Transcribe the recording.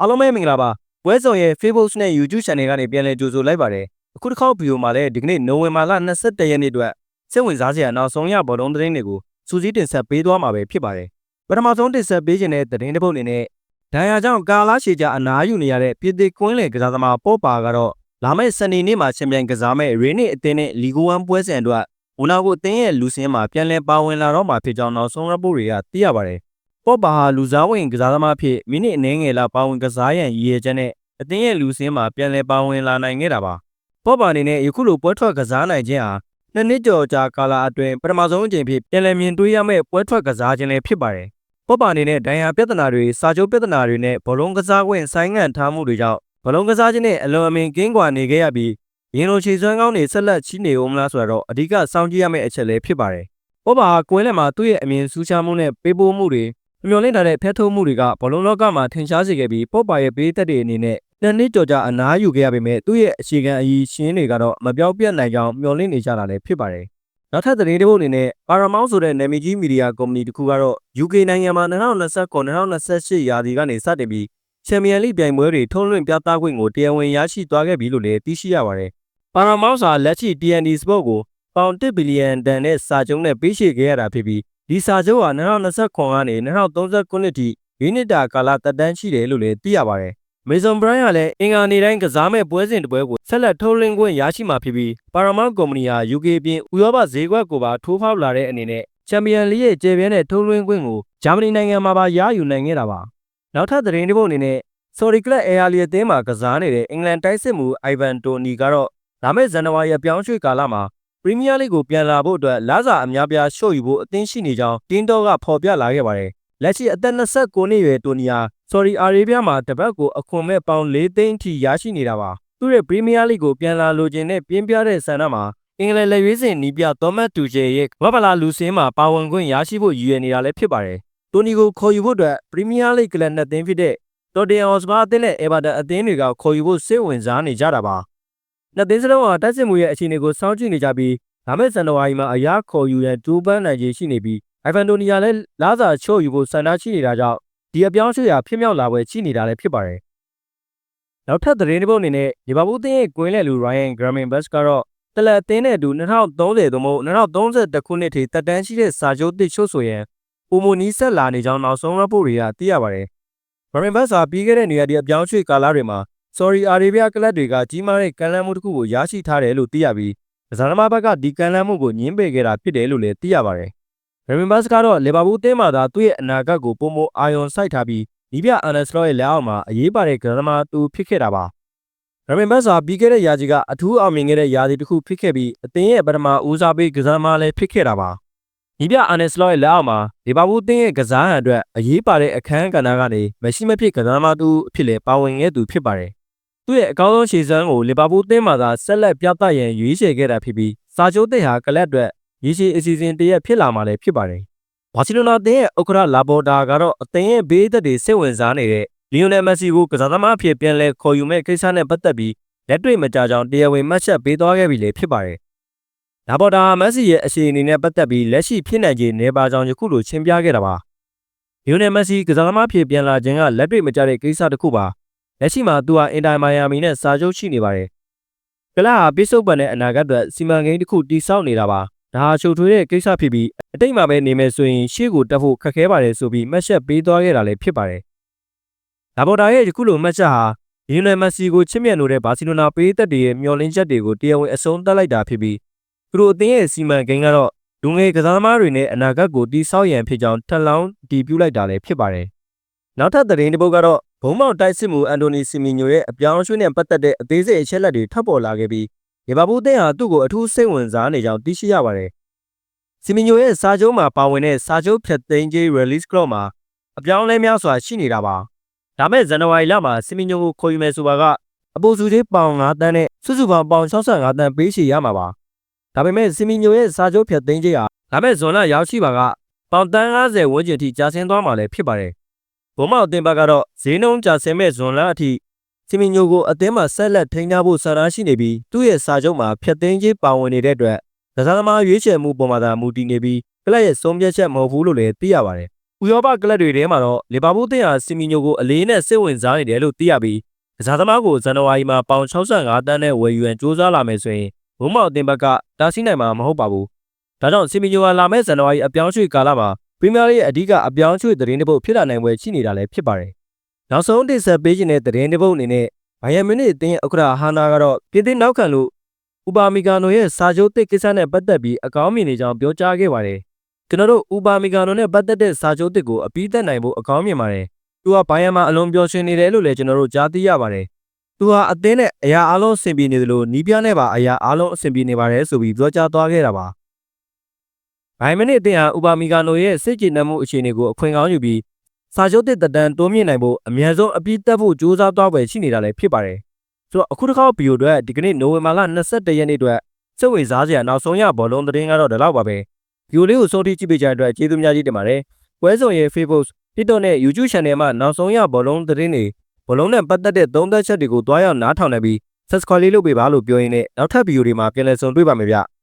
အားလုံးပဲမင်္ဂလာပါပွဲစုံရဲ့ Facebook နဲ့ YouTube Channel ကနေပြန်လည်ကြိုဆိုလိုက်ပါတယ်အခုတစ်ခေါက်ဗီဒီယိုမှာလည်းဒီကနေ့နိုဝင်ဘာလ22ရက်နေ့အတွက်စိတ်ဝင်စားစရာနောက်ဆုံးရဘောလုံးသတင်းတွေကိုစူးစီးတင်ဆက်ပေးသွားမှာပဲဖြစ်ပါတယ်ပထမဆုံးတင်ဆက်ပေးခြင်းတဲ့သတင်းတစ်ပုဒ်အနေနဲ့ဒဏ်ရာကြောင့်ကာလာရှည်ကြာအနားယူနေရတဲ့ပြည်သူကွင်းလေကစားသမားပေါ့ပါကတော့လာမယ့်စနေနေ့မှာချန်ပီယံကစားမဲ့ရင်းနစ်အသင်းနဲ့လီဂို1ပွဲစဉ်အတွက်ဝန်နာကိုအသင်းရဲ့လူစင်းမှာပြန်လည်ပါဝင်လာတော့မှာဖြစ်ကြောင်းနောက်ဆုံးရပို့တွေကသိရပါတယ် ပေါ့ပါဟာလူစားဝင်ကစားသမားဖြစ်မိနစ်အနည်းငယ်လောက်ပါဝင်ကစားရန်ရည်ရွယ်ချက်နဲ့အသင်းရဲ့လူစင်းမှာပြန်လည်ပါဝင်လာနိုင်ခဲ့တာပါပေါ့ပါအနေနဲ့ယခုလိုပွဲထွက်ကစားနိုင်ခြင်းဟာနှစ်နှစ်ကျော်ကြာကာလအတွင်းပထမဆုံးအကြိမ်ဖြစ်ပြန်လည်မြင်တွေ့ရမယ့်ပွဲထွက်ကစားခြင်းလည်းဖြစ်ပါတယ်ပေါ့ပါအနေနဲ့ဒဏ်ရာပြဿနာတွေစာချုပ်ပြဿနာတွေနဲ့ဘောလုံးကစားခွင့်ဆိုင်းငံ့ထားမှုတွေကြောင့်ဘောလုံးကစားခြင်းနဲ့အလွန်အမင်းကင်းကွာနေခဲ့ရပြီးရင်လိုချေစွမ်းကောင်းတွေဆက်လက်ချီးနေဦးမလားဆိုတော့အဓိကစောင့်ကြည့်ရမယ့်အချက်လည်းဖြစ်ပါတယ်ပေါ့ပါဟာကွင်းလယ်မှာသူ့ရဲ့အမြင်စူးခြားမှုနဲ့ပေးပို့မှုတွေ မျှော်လင့်ထားတဲ့ဖျက်ထုတ်မှုတွေကဘောလုံးလောကမှာထင်ရှားစေခဲ့ပြီးပေါ့ပါရဲ့ပေးသက်တွေအနေနဲ့နှစ်နှစ်ကျော်ကြာအနားယူခဲ့ရပေမဲ့သူ့ရဲ့အခြေခံအရည်ရှင်းတွေကတော့မပြောက်ပြတ်နိုင်ကြောင်းမျှော်လင့်နေကြတာလည်းဖြစ်ပါတယ်။နောက်ထပ်သတင်းတစ်ပုဒ်အနေနဲ့ Paramount ဆိုတဲ့နာမည်ကြီးမီဒီယာကုမ္ပဏီတစ်ခုကတော့ UK နိုင်ငံမှာ2029-2028ရာသီကနေစတင်ပြီးချန်ပီယံလိပြိုင်ပွဲတွေထုံးလွှင့်ပြသခွင့်ကိုတရားဝင်ရရှိသွားခဲ့ပြီလို့လည်းသိရှိရပါတယ်။ Paramount စာလက်ရှိ TNT Sport ကိုပေါင်1ဘီလီယံတန်တဲ့စာချုပ်နဲ့ပေးချေခဲ့ရတာဖြစ်ပြီး ဒီစာချုပ်ဟာ2029ကနေ2039ထိရင်းနှစ်တာကာလတက်တန်းရှိတယ်လို့လည်းသိရပါတယ်။ Mason Bryan ကလည်းအင်္ဂါနေ့တိုင်းကစားမဲ့ပွဲစဉ်တစ်ပွဲကိုဆက်လက်ထုတ်လွှင့်ခွင့်ရရှိမှာဖြစ်ပြီး Paramount ကုမ္ပဏီဟာ UK ပြင်ဥရောပဈေးကွက်ကိုပါထိုးဖောက်လာတဲ့အနေနဲ့ချန်ပီယံလိရဲ့ကျေပြဲတဲ့ထုတ်လွှင့်ခွင့်ကိုဂျာမနီနိုင်ငံမှာပါရယူနိုင်ခဲ့တာပါ။နောက်ထပ်သတင်းတစ်ပုဒ်အနေနဲ့ Sorry Club Air လီအသင်းမှာကစားနေတဲ့အင်္ဂလန်တိုက်စစ်မှု Ivan Toney ကတော့လာမယ့်ဇန်နဝါရီအပြောင်းရွှေ့ကာလမှာပ ရီးမီးယားလိကိုပြန်လာဖို့အတွက်လစာအများပြားရှုပ်ယူဖို့အသင်းရှိနေကြောင်းတင်းတော့ကဖော်ပြလာခဲ့ပါတယ်။လက်ရှိအသက်29နှစ်အရွယ်တိုနီယာဆော်ဒီအာရေးဗျမှာတပတ်ကိုအခွန်မဲ့ပေါင်၄သိန်းအထိရရှိနေတာပါ။သူ့ရဲ့ပရီးမီးယားလိကိုပြန်လာလိုချင်တဲ့ပြင်းပြတဲ့ဆန္ဒမှာအင်္ဂလန်လက်ရွေးစင်နီးပြသောမတ်တူချေရဲ့ဝက်ဖလာလူစင်းမှာပါဝင်ခွင့်ရရှိဖို့ရည်ရွယ်နေတာလည်းဖြစ်ပါတယ်။တိုနီကိုခေါ်ယူဖို့အတွက်ပရီးမီးယားလိကလပ်နှစ်သင်းဖြစ်တဲ့တော်တင်အော်စပါအသင်းနဲ့အေဗာတန်အသင်းတွေကခေါ်ယူဖို့စိတ်ဝင်စားနေကြတာပါ။ နှစ်သင်းစလုံးဟာတိုက်စစ်မှုရဲ့အခြေအနေကိုစောင့်ကြည့်နေကြပြီးဒါမဲ့ဇန်နဝါရီမှာအရာခေါ်ယူရန်ဒူပန်းနိုင်ခြေရှိနေပြီးအိုင်ဗန်တိုနီယာလည်းလာစာချော့ယူဖို့ဆန္ဒရှိနေတာကြောင့်ဒီအပြောင်းအရွှေ့ရာဖြစ်မြောက်လာပွဲရှိနေတာလည်းဖြစ်ပါတယ်။နောက်ထပ်သတင်းတစ်ပုဒ်အနေနဲ့လီဗာပူးအသင်းရဲ့ကွင်းလယ်လူ Ryan Gravenberch ကတော့တလက်အသင်းနဲ့အတူ2030သို့မဟုတ်2031ခုနှစ်ထိတက်တန်းရှိတဲ့စာချုပ်တစ်ချို့ဆိုရင်ပုံမနီးဆက်လာနေကြောင်းနောက်ဆုံး report တွေကသိရပါတယ်။ Gravenberch ဟာပြီးခဲ့တဲ့နေရာဒီအပြောင်းအရွှေ့ကာလတွေမှာ Saudi Arabia ကလပ်တွေကကြီးမားတဲ့ကမ်းလှမ်းမှုတစ်ခုကိုရရှိထားတယ်လို့သိရပြီးကစားသမားဘက်ကဒီကမ်းလှမ်းမှုကိုညှင်းပယ်ခဲ့တာဖြစ်တယ်လို့လည်းသိရပါတယ်။ Gravenberch ကတော့လီဗာပူးအသင်းမှာသာသူ့ရဲ့အနာဂတ်ကိုပုံမအာရုံစိုက်ထားပြီးဒီပြအန်နက်စလော့ရဲ့လက်အောက်မှာအရေးပါတဲ့ကစားသမားသူဖြစ်ခဲ့တာပါ။ရမင်ဘတ်စာပြီးခဲ့တဲ့ရာသီကအထူးအောင်မြင်ခဲ့တဲ့ရာသီတစ်ခုဖြစ်ခဲ့ပြီးအသင်းရဲ့ပထမဦးစားပေးကစားသမားလည်းဖြစ်ခဲ့တာပါ။ဒီပြအန်နက်စလော့ရဲ့လက်အောက်မှာလီဗာပူးအသင်းရဲ့ကစားဟန်အတွက်အရေးပါတဲ့အခန်းကဏ္ဍကနေမရှိမဖြစ်ကစားသမားသူအဖြစ်လည်းပါဝင်ခဲ့သူဖြစ်ပါတယ်။ သူ့ရဲ့အကောင်းဆုံးရှေ့စမ်းကိုလီဗာပူးအသင်းမှာသာဆက်လက်ပြသရန်ရွေးချယ်ခဲ့တာဖြစ်ပြီးစာချုပ်သစ်ဟာကလပ်အတွက်ရည်ရှိအစီအစဉ်တရက်ဖြစ်လာမှာလည်းဖြစ်ပါတယ်။ဘာစီလိုနာအသင်းရဲ့ဥက္ကဋ္ဌလာဘော်တာကတော့အသင်းရဲ့ဘေးသက်တွေစိတ်ဝင်စားနေတဲ့လီယိုနယ်မက်ဆီကိုကစားသမားအဖြစ်ပြန်လည်ခေါ်ယူမဲ့ကိစ္စနဲ့ပတ်သက်ပြီးလက်တွေ့မကြကြောင်တရားဝင်မှတ်ချက်ပေးသွားခဲ့ပြီလေဖြစ်ပါတယ်။လာဘော်တာမက်ဆီရဲ့အခြေအနေနဲ့ပတ်သက်ပြီးလက်ရှိဖြစ်နိုင်ခြေနေပါကြောင်ယခုလိုရှင်းပြခဲ့တာပါ။လီယိုနယ်မက်ဆီကစားသမားအဖြစ်ပြန်လာခြင်းကလက်တွေ့မကြတဲ့ကိစ္စတစ်ခုပါ။ လက်ရှိမှာသူဟာအင်တာမိုင်ယာမီနဲ့စာချုပ်ရှိနေပါတယ်။ကလပ်ဟာပိစုပ်ပန်တဲ့အနာဂတ်အတွက်စီမံကိန်းတစ်ခုတည်ဆောက်နေတာပါ။ဒါဟာချိုထွေးတဲ့ကိစ္စဖြစ်ပြီးအတိတ်မှာပဲနေမယ်ဆိုရင်ရှေ့ကိုတက်ဖို့ခက်ခဲပါတယ်ဆိုပြီးမှတ်ချက်ပေးသွားခဲ့တာလည်းဖြစ်ပါတယ်။လာဘော်တာရဲ့ယခုလိုမှတ်ချက်ဟာလီယိုနယ်မက်ဆီကိုချစ်မြတ်လို့တဲ့ဘာစီလိုနာပေးသက်တွေရဲ့မျှော်လင့်ချက်တွေကိုတရားဝင်အဆုံးသတ်လိုက်တာဖြစ်ပြီးသူတို့အသင်းရဲ့စီမံကိန်းကတော့လူငယ်ကစားသမားတွေနဲ့အနာဂတ်ကိုတည်ဆောက်ရန်ဖြစ်ကြောင်းထပ်လောင်းတည်ပြုလိုက်တာလည်းဖြစ်ပါတယ်။ နောက်ထပ်သတင်းတစ်ပုဒ်ကတော့ဘုံမောက်တိုက်စစ်မှုအန်တိုနီစီမီညိုရဲ့အပြောင်းအရွှေ့နဲ့ပတ်သက်တဲ့အသေးစိတ်အချက်လက်တွေထပ်ပေါ်လာခဲ့ပြီးလီဗာပူးအသင်းဟာသူ့ကိုအထူးစိတ်ဝင်စားနေကြောင်းသိရှိရပါတယ်။စီမီညိုရဲ့စာချုပ်မှာပါဝင်တဲ့စာချုပ်ဖြတ်သိမ်းခြင်း release clause မှာအပြောင်းအလဲများစွာရှိနေတာပါ။ဒါမဲ့ဇန်နဝါရီလမှာစီမီညိုကိုခေါ်ယူမယ်ဆိုတာကအပိုစုသေးပေါင်9တန်းနဲ့စုစုပေါင်းပေါင်65တန်းပေးချေရမှာပါ။ဒါပေမဲ့စီမီညိုရဲ့စာချုပ်ဖြတ်သိမ်းခြင်းဟာဒါမဲ့ဇွန်လရောက်ရှိပါကပေါင်တန်း90ဝန်းကျင်ထိကြာဆင်းသွားမှာလည်းဖြစ်ပါတယ်။ ဘုံမောက်အသင်းဘက်ကတော့ဈေးနှုန်းကြာဆင်းမဲ့ဇွန်လအထိစီမီညိုကိုအသင်းမှာဆက်လက်ထိန်းထားဖို့ဆန္ဒရှိနေပြီးသူ့ရဲ့စာချုပ်မှာဖြတ်သိမ်းခြင်းပါဝင်နေတဲ့အတွက်ကစားသမားရွေးချယ်မှုပေါ်မှာသာမူတည်နေပြီးကလပ်ရဲ့ဆုံးဖြတ်ချက်မဟုတ်ဘူးလို့လည်းသိရပါတယ်ဥရောပကလပ်တွေထဲမှာတော့လီဗာပူးအသင်းဟာစီမီညိုကိုအလေးနဲ့စိတ်ဝင်စားနေတယ်လို့သိရပြီးကစားသမားကိုဇန်နဝါရီမှာပေါင်65တန်းနဲ့ဝယ်ယူရန်စ조사လာမယ်ဆိုရင်ဘုံမောက်အသင်းဘက်ကတားဆီးနိုင်မှာမဟုတ်ပါဘူး။ဒါကြောင့်စီမီညိုဟာလာမယ့်ဇန်နဝါရီအပြောင်းရွှေ့ကာလမှာ ပရီးမီးယားလိရဲ့အဓိကအပြောင်းရွှေ့သတင်းတစ်ပုဒ်ဖြစ်လာနိုင်ပွဲရှိနေတာလည်းဖြစ်ပါတယ်။နောက်ဆုံးတင်ဆက်ပေးခြင်းတဲ့သတင်းတစ်ပုဒ်အနေနဲ့ဘိုင်ယန်မြူနစ်အသင်းဥက္ကဋ္ဌဟာနာကတော့ပြင်သစ်နောက်ခံလို့ဥပါမီဂါနိုရဲ့စာချုပ်တစ်ကိစ္စနဲ့ပတ်သက်ပြီးအကောင်းမြင်နေကြောင်းပြောကြားခဲ့ပါတယ်။ကျွန်တော်တို့ဥပါမီဂါနိုနဲ့ပတ်သက်တဲ့စာချုပ်တစ်ကိုအပြီးသက်နိုင်ဖို့အကောင်းမြင်ပါတယ်။သူကဘိုင်ယန်မှာအလွန်ပျော်ရွှင်နေတယ်လို့လည်းကျွန်တော်တို့ကြားသိရပါတယ်။သူဟာအသင်းနဲ့အရာအလုံးအဆင်ပြေနေတယ်လို့နီးပြနဲ့ပါအရာအလုံးအဆင်ပြေနေပါတယ်ဆိုပြီးပြောကြားသွားခဲ့တာပါ။ ဘိုင်မနစ်အသင်းဟာဥပါမီဂါနိုရဲ့စစ်ကြည်နှံမှုအခြေအနေကိုအခွင့်ကောင်းယူပြီးစာချုပ်တစ်သက်တမ်းတိုးမြင့်နိုင်ဖို့အများဆုံးအပြီးသက်ဖို့ကြိုးစားသွားပဲရှိနေတာလည်းဖြစ်ပါတယ်။ဆိုတော့အခုတစ်ခါဗီဒီယိုအတွက်ဒီကနေ့နိုဝင်ဘာလ22ရက်နေ့အတွက်စိတ်ဝင်စားစရာနောက်ဆုံးရဘောလုံးသတင်းကတော့ဒီလောက်ပါပဲ။ဗီဒီယိုလေးကိုစိုးထိကြည့်ပေးကြတဲ့အတွက်ကျေးဇူးများကြီးတင်ပါတယ်။ပွဲစုံရဲ့ Facebook TikTok နဲ့ YouTube Channel မှာနောက်ဆုံးရဘောလုံးသတင်းတွေဘောလုံးနဲ့ပတ်သက်တဲ့သုံးသက်ချက်တွေကိုတွားရောက်နားထောင်နေပြီး Subscribe လေးလုပ်ပေးပါလို့ပြောရင်းနဲ့နောက်ထပ်ဗီဒီယိုတွေမှာပြန်လည်ဆုံတွေ့ပါမယ်ဗျ။